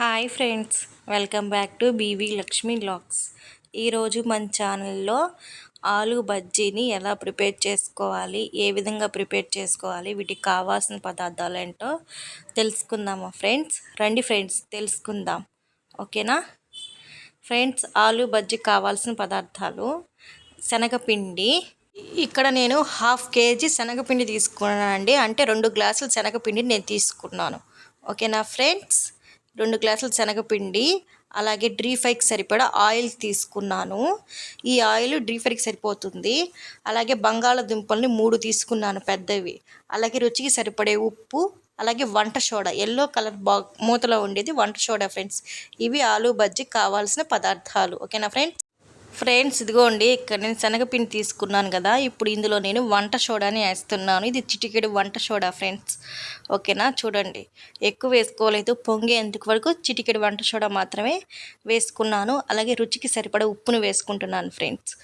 Hi friends welcome back to B V Lakshmi lakhs ఈరోజు మన ఛానల్లో ఆలు బజ్జీని ఎలా ప్రిపేర్ చేసుకోవాలి ఏ విధంగా ప్రిపేర్ చేసుకోవాలి వీటికి కావాల్సిన పదార్థాలు ఏంటో తెలుసుకుందామా ఫ్రెండ్స్ రండి ఫ్రెండ్స్ తెలుసుకుందాం. ఓకేనా? ఫ్రెండ్స్ ఆలు బజ్జీ కావాల్సిన పదార్థాలు శనగపిండి. ఇక్కడ నేను హాఫ్ కేజీ శనగపిండి తీసుకున్నానండి. అంటే రెండు గ్లాసులు శనగపిండి నేను తీసుకున్నాను. ఓకేనా ఫ్రెండ్స్ రెండు గ్లాసులు శనగపిండి అలాగే డ్రీ ఫ్రైకి సరిపడా ఆయిల్ తీసుకున్నాను. ఈ ఆయిల్ డ్రీ ఫ్రైకి సరిపోతుంది. అలాగే బంగాళదుంపల్ని మూడు తీసుకున్నాను పెద్దవి. అలాగే రుచికి సరిపడే ఉప్పు అలాగే వంట సోడా. ఎల్లో కలర్ బా మూతలో ఉండేది వంట సోడా ఫ్రెండ్స్. ఇవి ఆలు బజ్జీ కావాల్సిన పదార్థాలు. ఓకేనా ఫ్రెండ్స్? ఫ్రెండ్స్ ఇదిగోండి ఇక్కడ నేను శనగపిండి తీసుకున్నాను కదా ఇప్పుడు ఇందులో నేను వంట సోడాని వేస్తున్నాను. ఇది చిటికెడు వంట సోడా ఫ్రెండ్స్. ఓకేనా? చూడండి. ఎక్కువ వేసుకోలేదు. పొంగేందుకు వరకు చిటికెడు వంట సోడా మాత్రమే వేసుకున్నాను. అలాగే రుచికి సరిపడ ఉప్పును వేసుకుంటున్నాను ఫ్రెండ్స్.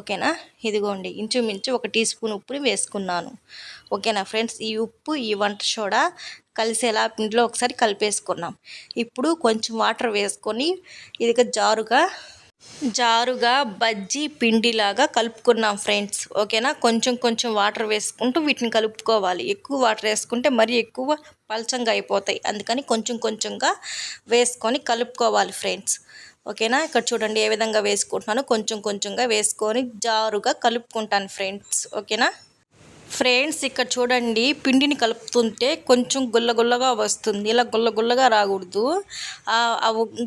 ఓకేనా? ఇదిగోండి. ఇంచుమించు ఒక టీ స్పూన్ ఉప్పుని వేసుకున్నాను. ఓకేనా ఫ్రెండ్స్? ఈ ఉప్పు ఈ వంట సోడా కలిసేలా ఇంట్లో ఒకసారి కలిపేసుకున్నాం. ఇప్పుడు కొంచెం వాటర్ వేసుకొని ఇదిగా జారుగా జారుగా బజ్జీ పిండిలాగా కలుపుకున్నాం ఫ్రెండ్స్. ఓకేనా? కొంచెం కొంచెం వాటర్ వేసుకుంటూ వీటిని కలుపుకోవాలి. ఎక్కువ వాటర్ వేసుకుంటే మరీ ఎక్కువ పలచంగా అయిపోతాయి. అందుకని కొంచెం కొంచెంగా వేసుకొని కలుపుకోవాలి ఫ్రెండ్స్. ఓకేనా? ఇక్కడ చూడండి ఏ విధంగా వేసుకుంటున్నాను. కొంచెం కొంచెంగా వేసుకొని జారుగా కలుపుకుంటాను ఫ్రెండ్స్. ఓకేనా? ఫ్రెండ్స్ ఇక్కడ చూడండి పిండిని కలుపుతుంటే కొంచెం గుల్లగుల్లగా వస్తుంది. ఇలా గుల్ల గుల్లగా రాకూడదు.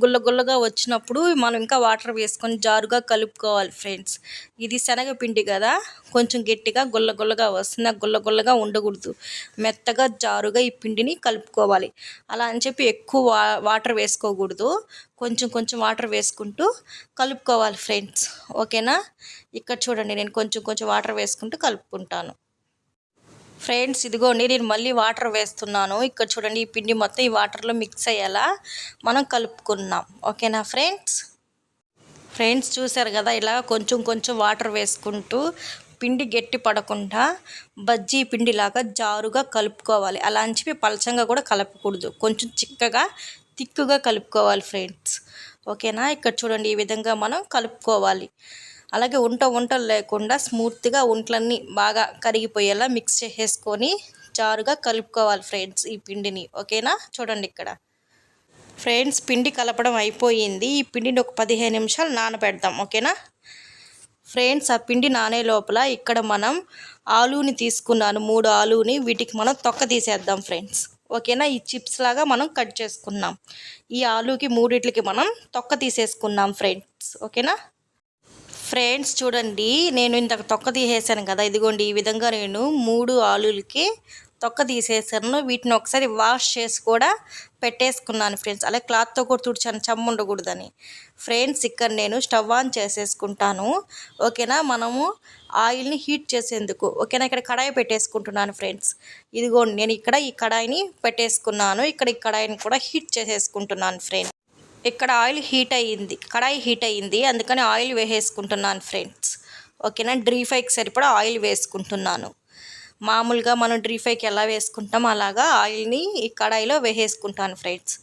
గుల్ల గుల్లగా వచ్చినప్పుడు మనం ఇంకా వాటర్ వేసుకొని జారుగా కలుపుకోవాలి ఫ్రెండ్స్. ఇది శనగపిండి కదా కొంచెం గట్టిగా గుల్ల గుల్లగా వస్తుంది. గుల్ల గుల్లగా ఉండకూడదు. మెత్తగా జారుగా ఈ పిండిని కలుపుకోవాలి. అలా అని చెప్పి ఎక్కువ వాటర్ వేసుకోకూడదు. కొంచెం కొంచెం వాటర్ వేసుకుంటూ కలుపుకోవాలి ఫ్రెండ్స్. ఓకేనా? ఇక్కడ చూడండి నేను కొంచెం కొంచెం వాటర్ వేసుకుంటూ కలుపుకుంటాను. ఫ్రెండ్స్ ఇదిగోండి నేను మళ్ళీ వాటర్ వేస్తున్నాను. ఇక్కడ చూడండి ఈ పిండి మొత్తం ఈ వాటర్లో మిక్స్ అయ్యేలా మనం కలుపుకున్నాం. ఓకేనా ఫ్రెండ్స్? ఫ్రెండ్స్ చూసారు కదా ఇలా కొంచెం కొంచెం వాటర్ వేసుకుంటూ పిండి గట్టి పడకుండా బజ్జీ పిండిలాగా జారుగా కలుపుకోవాలి. అలా అని చెప్పి పలచంగా కూడా కలపకూడదు. కొంచెం చిక్కగా తిక్కుగా కలుపుకోవాలి ఫ్రెండ్స్. ఓకేనా? ఇక్కడ చూడండి ఈ విధంగా మనం కలుపుకోవాలి. అలాగే ఉంట వంటలు లేకుండా స్మూత్గా ఉంట్లన్నీ బాగా కరిగిపోయేలా మిక్స్ చేసేసుకొని జారుగా కలుపుకోవాలి ఫ్రెండ్స్ ఈ పిండిని. ఓకేనా? చూడండి ఇక్కడ. ఫ్రెండ్స్ పిండి కలపడం అయిపోయింది. ఈ పిండిని ఒక పదిహేను నిమిషాలు నానబెడదాం ఓకేనా? ఫ్రెండ్స్ ఆ పిండి నానే లోపల ఇక్కడ మనం ఆలూని తీసుకున్నాను. మూడు ఆలూని వీటికి మనం తొక్క తీసేద్దాం ఫ్రెండ్స్. ఓకేనా? ఈ చిప్స్ లాగా మనం కట్ చేసుకున్నాం. ఈ ఆలూకి మూడిట్లకి మనం తొక్క తీసేసుకున్నాం ఫ్రెండ్స్. ఓకేనా? ఫ్రెండ్స్ చూడండి నేను ఇంతకు తొక్క తీసేసాను కదా ఇదిగోండి ఈ విధంగా నేను మూడు ఆలులకి తొక్క తీసేసాను వీటిని ఒకసారి వాష్ చేసి కూడా పెట్టేసుకున్నాను ఫ్రెండ్స్. అలాగే క్లాత్తో కూడా తుడిచాను చెమ్మ ఉండకూడదని. ఫ్రెండ్స్ ఇక్కడ నేను స్టవ్ ఆన్ చేసేసుకుంటాను. ఓకేనా? మనము ఆయిల్ని హీట్ చేసేందుకు. ఓకేనా? ఇక్కడ కడాయి పెట్టేసుకుంటున్నాను ఫ్రెండ్స్. ఇదిగోండి నేను ఇక్కడ ఈ కడాయిని పెట్టేసుకున్నాను. ఇక్కడ ఈ కడాయిని కూడా హీట్ చేసేసుకుంటున్నాను ఫ్రెండ్స్. ఇక్కడ ఆయిల్ హీట్ అయ్యింది కడాయి హీట్ అయ్యింది. అందుకని ఆయిల్ వేసేసుకుంటున్నాను ఫ్రెండ్స్. ఓకేనా? డ్రీ ఫ్రైకి సరిపడా ఆయిల్ వేసుకుంటున్నాను. మామూలుగా మనం డ్రీ ఫ్రైకి ఎలా వేసుకుంటాం అలాగా ఆయిల్ని ఈ కడాయిలో వేసేసుకుంటాను ఫ్రెండ్స్.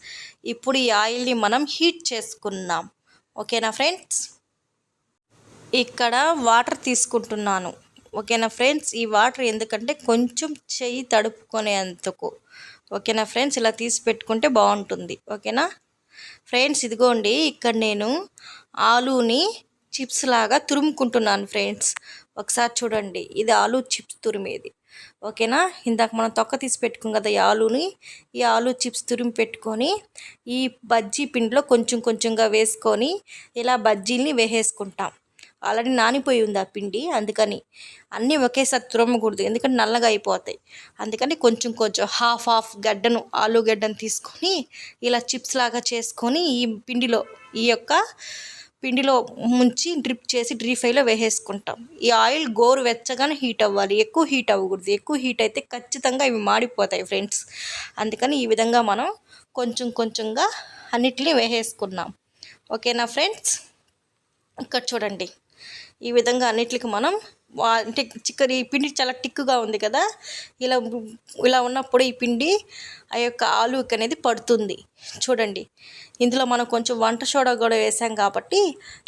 ఇప్పుడు ఈ ఆయిల్ని మనం హీట్ చేసుకున్నాం ఓకేనా ఫ్రెండ్స్? ఇక్కడ వాటర్ తీసుకుంటున్నాను. ఓకేనా ఫ్రెండ్స్? ఈ వాటర్ ఎందుకంటే కొంచెం చెయ్యి తడుపుకునేందుకు. ఓకేనా ఫ్రెండ్స్? ఇలా తీసి పెట్టుకుంటే బాగుంటుంది. ఓకేనా? ఫ్రెండ్స్ ఇదిగోండి ఇక్కడ నేను ఆలూని చిప్స్ లాగా తురుముకుంటున్నాను ఫ్రెండ్స్. ఒకసారి చూడండి ఇది ఆలు చిప్స్ తురిమేది. ఓకేనా? ఇందాక మనం తొక్క తీసి పెట్టుకుం కదా ఈ ఆలూని. ఈ ఆలు చిప్స్ తురిమి పెట్టుకొని ఈ బజ్జీ పిండిలో కొంచెం కొంచెంగా వేసుకొని ఇలా బజ్జీల్ని వేసేసుకుంటాం. ఆల్రెడీ నానిపోయి ఉంది ఆ పిండి. అందుకని అన్నీ ఒకేసారి తురమకూడదు. ఎందుకంటే నల్లగా అయిపోతాయి. అందుకని కొంచెం కొంచెం హాఫ్ హాఫ్ గడ్డను ఆలుగడ్డను తీసుకొని ఇలా చిప్స్ లాగా చేసుకొని ఈ పిండిలో ఈ యొక్క పిండిలో ముంచి డ్రిప్ చేసి డ్రీ ఫ్రైలో వేసేసుకుంటాం. ఈ ఆయిల్ గోరు వెచ్చగానే హీట్ అవ్వాలి. ఎక్కువ హీట్ అవ్వకూడదు. ఎక్కువ హీట్ అయితే ఖచ్చితంగా ఇవి మాడిపోతాయి ఫ్రెండ్స్. అందుకని ఈ విధంగా మనం కొంచెం కొంచెంగా అన్నిటినీ వేసేసుకున్నాం. ఓకేనా ఫ్రెండ్స్? ఇక్కడ చూడండి. ఈ విధంగా అన్నిటికి మనం అంటే చిక్కరి ఈ పిండి చాలా టిక్కుగా ఉంది కదా. ఇలా ఇలా ఉన్నప్పుడు ఈ పిండి ఆ యొక్క ఆలుకి అనేది పడుతుంది. చూడండి. ఇందులో మనం కొంచెం వంట సోడా కూడా వేసాం కాబట్టి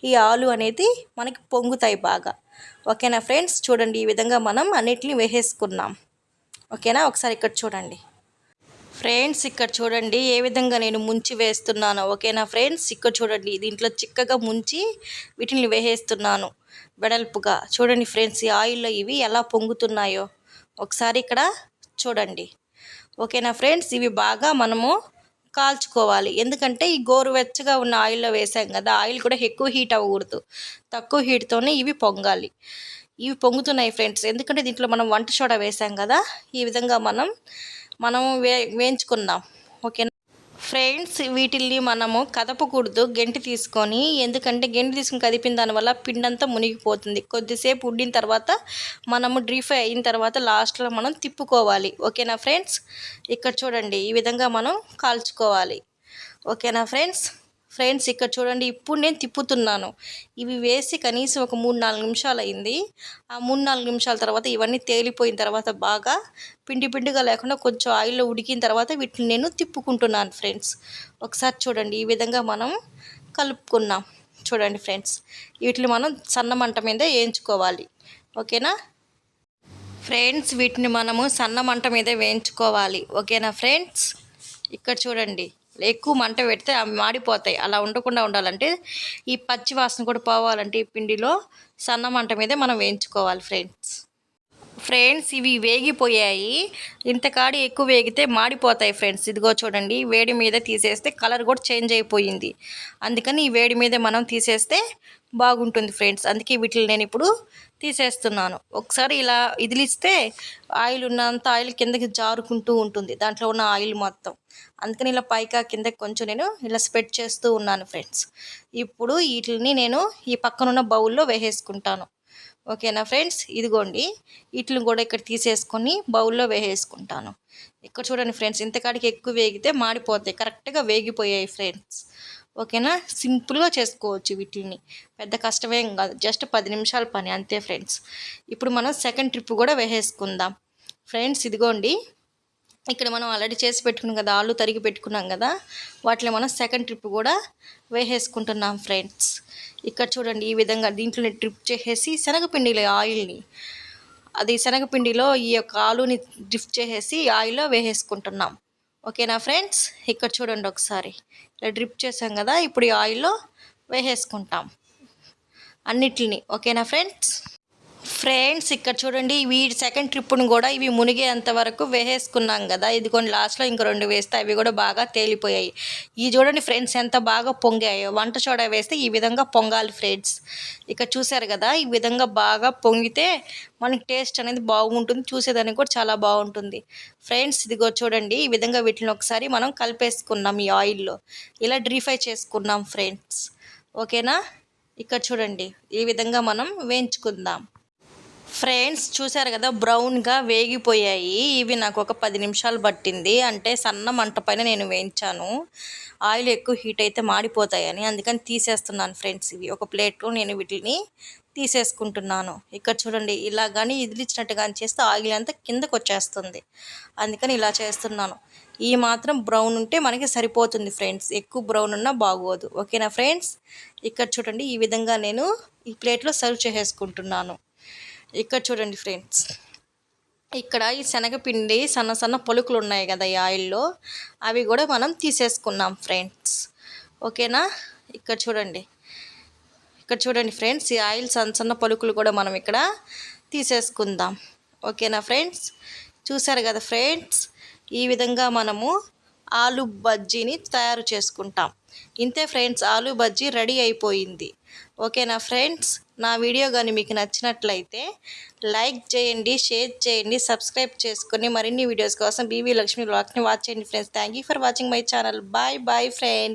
ఈ ఆలు అనేది మనకి పొంగుతాయి బాగా. ఓకేనా ఫ్రెండ్స్? చూడండి ఈ విధంగా మనం అన్నిటిని వేసేసుకున్నాం. ఓకేనా? ఒకసారి ఇక్కడ చూడండి. ఫ్రెండ్స్ ఇక్కడ చూడండి ఏ విధంగా నేను ముంచి వేస్తున్నాను ఓకేనా ఫ్రెండ్స్? ఇక్కడ చూడండి దీంట్లో చిక్కగా ముంచి వీటిని వేసేస్తున్నాను వెడల్పుగా. చూడండి ఫ్రెండ్స్ ఈ ఆయిల్లో ఇవి ఎలా పొంగుతున్నాయో. ఒకసారి ఇక్కడ చూడండి. ఓకేనా ఫ్రెండ్స్? ఇవి బాగా మనము కాల్చుకోవాలి. ఎందుకంటే ఈ గోరువెచ్చగా ఉన్న ఆయిల్లో వేసాం కదా ఆయిల్ కూడా ఎక్కువ హీట్ అవ్వకూడదు. తక్కువ హీట్తోనే ఇవి పొంగాలి. ఇవి పొంగుతున్నాయి ఫ్రెండ్స్. ఎందుకంటే దీంట్లో మనం వంట సోడా వేసాం కదా ఈ విధంగా మనం మనం వే వేయించుకుందాం. ఓకేనా? ఫ్రెండ్స్ వీటిల్ని మనము కదపకూడదు గెంటి తీసుకొని. ఎందుకంటే గెంటి తీసుకొని కదిపిన దానివల్ల పిండంతా మునిగిపోతుంది. కొద్దిసేపు ఉడిన తర్వాత మనము డ్రీ ఫ్రై అయిన తర్వాత లాస్ట్లో మనం తిప్పుకోవాలి. ఓకేనా ఫ్రెండ్స్? ఇక్కడ చూడండి ఈ విధంగా మనం కాల్చుకోవాలి. ఓకేనా ఫ్రెండ్స్? ఫ్రెండ్స్ ఇక్కడ చూడండి ఇప్పుడు నేను తిప్పుతున్నాను. ఇవి వేసి కనీసం ఒక మూడు నాలుగు నిమిషాలు అయింది ఆ మూడు నాలుగు నిమిషాల తర్వాత ఇవన్నీ తేలిపోయిన తర్వాత బాగా పిండి పిండిగా లేకుండా కొంచెం ఆయిల్లో ఉడికిన తర్వాత వీటిని నేను తిప్పుకుంటున్నాను ఫ్రెండ్స్. ఒకసారి చూడండి ఈ విధంగా మనం కలుపుకున్నాం. చూడండి ఫ్రెండ్స్ వీటిని మనం సన్న మంట మీద వేయించుకోవాలి. ఓకేనా? ఫ్రెండ్స్ వీటిని మనము సన్న మంట మీద వేయించుకోవాలి. ఓకేనా ఫ్రెండ్స్? ఇక్కడ చూడండి ఎక్కువ మంట పెడితే అవి మాడిపోతాయి. అలా ఉండకుండా ఉండాలంటే ఈ పచ్చి వాసన కూడా పోవాలంటే ఈ పిండిలో సన్న మంట మీదే మనం వేయించుకోవాలి ఫ్రెండ్స్. ఫ్రెండ్స్ ఇవి వేగిపోయాయి. ఇంతకాడి ఎక్కువ వేగితే మాడిపోతాయి ఫ్రెండ్స్. ఇదిగో చూడండి వేడి మీద తీసేస్తే కలర్ కూడా చేంజ్ అయిపోయింది. అందుకని ఈ వేడి మీద మనం తీసేస్తే బాగుంటుంది ఫ్రెండ్స్. అందుకే వీటిని నేను ఇప్పుడు తీసేస్తున్నాను. ఒకసారి ఇలా ఇదిలిస్తే ఆయిల్ ఉన్నంత ఆయిల్ కిందకి జారుకుంటూ ఉంటుంది. దాంట్లో ఉన్న ఆయిల్ మొత్తం. అందుకని ఇలా పైకా కిందకి కొంచెం నేను ఇలా స్ప్రెడ్ చేస్తూ ఉన్నాను ఫ్రెండ్స్. ఇప్పుడు వీటిని నేను ఈ పక్కనున్న బౌల్లో వేసేసుకుంటాను. ఓకేనా ఫ్రెండ్స్? ఇదిగోండి. వీటిని కూడా ఇక్కడ తీసేసుకొని బౌల్లో వేసేసుకుంటాను. ఇక్కడ చూడండి ఫ్రెండ్స్ ఇంతకాడికి ఎక్కువ వేగితే మాడిపోతాయి. కరెక్ట్గా వేగిపోయాయి ఫ్రెండ్స్. ఓకేనా? సింపుల్గా చేసుకోవచ్చు వీటిని పెద్ద కష్టమేం కాదు. జస్ట్ పది నిమిషాల పని అంతే ఫ్రెండ్స్. ఇప్పుడు మనం సెకండ్ ట్రిప్ కూడా వేసేసుకుందాం. ఫ్రెండ్స్ ఇదిగోండి. ఇక్కడ మనం ఆల్రెడీ చేసి పెట్టుకున్నాం కదా ఆలు తరిగి పెట్టుకున్నాం కదా వాటిలో మనం సెకండ్ ట్రిప్ కూడా వేసేసుకుంటున్నాం ఫ్రెండ్స్. ఇక్కడ చూడండి ఈ విధంగా దీంట్లోనే డ్రిప్ చేసేసి శనగపిండిలో ఆయిల్ని అది శనగపిండిలో ఈ యొక్క ఆలుని డ్రిప్ చేసేసి ఆయిల్లో వేసేసుకుంటున్నాం. ఓకేనా ఫ్రెండ్స్? ఇక్కడ చూడండి ఒకసారి. ఇలా డ్రిప్ చేసాం కదా ఇప్పుడు ఈ ఆయిల్లో వేసేసుకుంటాం. అన్నిటిని ఓకేనా ఫ్రెండ్స్? ఫ్రెండ్స్ ఇక్కడ చూడండి ఇవి సెకండ్ ట్రిప్ను కూడా ఇవి మునిగేంత వరకు వేసేసుకున్నాం కదా. ఇదిగోండి లాస్ట్లో ఇంకో రెండు వేస్తే అవి కూడా బాగా తేలిపోయాయి. ఈ చూడండి ఫ్రెండ్స్ ఎంత బాగా పొంగాయో. వంట సోడా వేస్తే ఈ విధంగా పొంగాలి ఫ్రెండ్స్. ఇక్కడ చూసారు కదా ఈ విధంగా బాగా పొంగితే మనకి టేస్ట్ అనేది బాగుంటుంది. చూసేదానికి కూడా చాలా బాగుంటుంది. ఫ్రెండ్స్ ఇదిగో చూడండి ఈ విధంగా వీటిని ఒకసారి మనం కలిపేసుకున్నాం ఈ ఆయిల్లో ఇలా డ్రీ చేసుకున్నాం ఫ్రెండ్స్. ఓకేనా? ఇక్కడ చూడండి ఈ విధంగా మనం వేయించుకుందాం. ఫ్రెండ్స్ చూసారు కదా బ్రౌన్గా వేగిపోయాయి. ఇవి నాకు ఒక పది నిమిషాలు పట్టింది. అంటే సన్న మంట పైన నేను వేయించాను. ఆయిల్ ఎక్కువ హీట్ అయితే మాడిపోతాయని అందుకని తీసేస్తున్నాను ఫ్రెండ్స్ ఇవి. ఒక ప్లేట్లో నేను వీటిని తీసేసుకుంటున్నాను. ఇక్కడ చూడండి ఇలా కానీ ఇదిలిచ్చినట్టు కానీ చేస్తే ఆయిల్ అంతా కిందకు వచ్చేస్తుంది. అందుకని ఇలా చేస్తున్నాను. ఈ మాత్రం బ్రౌన్ ఉంటే మనకి సరిపోతుంది ఫ్రెండ్స్. ఎక్కువ బ్రౌన్ ఉన్నా బాగోదు. ఓకేనా ఫ్రెండ్స్? ఇక్కడ చూడండి ఈ విధంగా నేను ఈ ప్లేట్లో సర్వ్ చేసేసుకుంటున్నాను. ఇక్కడ చూడండి ఫ్రెండ్స్. ఇక్కడ ఈ శనగపిండి సన్న సన్న పలుకులు ఉన్నాయి కదా ఈ ఆయిల్లో. అవి కూడా మనం తీసేసుకున్నాం ఫ్రెండ్స్. ఓకేనా? ఇక్కడ చూడండి. ఇక్కడ చూడండి ఫ్రెండ్స్ ఈ ఆయిల్ సన్న సన్న పలుకులు కూడా మనం ఇక్కడ తీసేసుకుందాం. ఓకేనా ఫ్రెండ్స్? చూసారు కదా ఫ్రెండ్స్? ఈ విధంగా మనము ఆలు బజ్జీని తయారు చేసుకుంటాం. ఇంతే ఫ్రెండ్స్ ఆలు బజ్జీ రెడీ అయిపోయింది. ఓకేనా ఫ్రెండ్స్? నా వీడియో కానీ మీకు నచ్చినట్లయితే లైక్ చేయండి షేర్ చేయండి సబ్స్క్రైబ్ చేసుకొని మరిన్ని వీడియోస్ కోసం బీవీ లక్ష్మీ బ్లాగ్ని వాచ్ చేయండి friends. Thank you for watching my channel. Bye bye friends.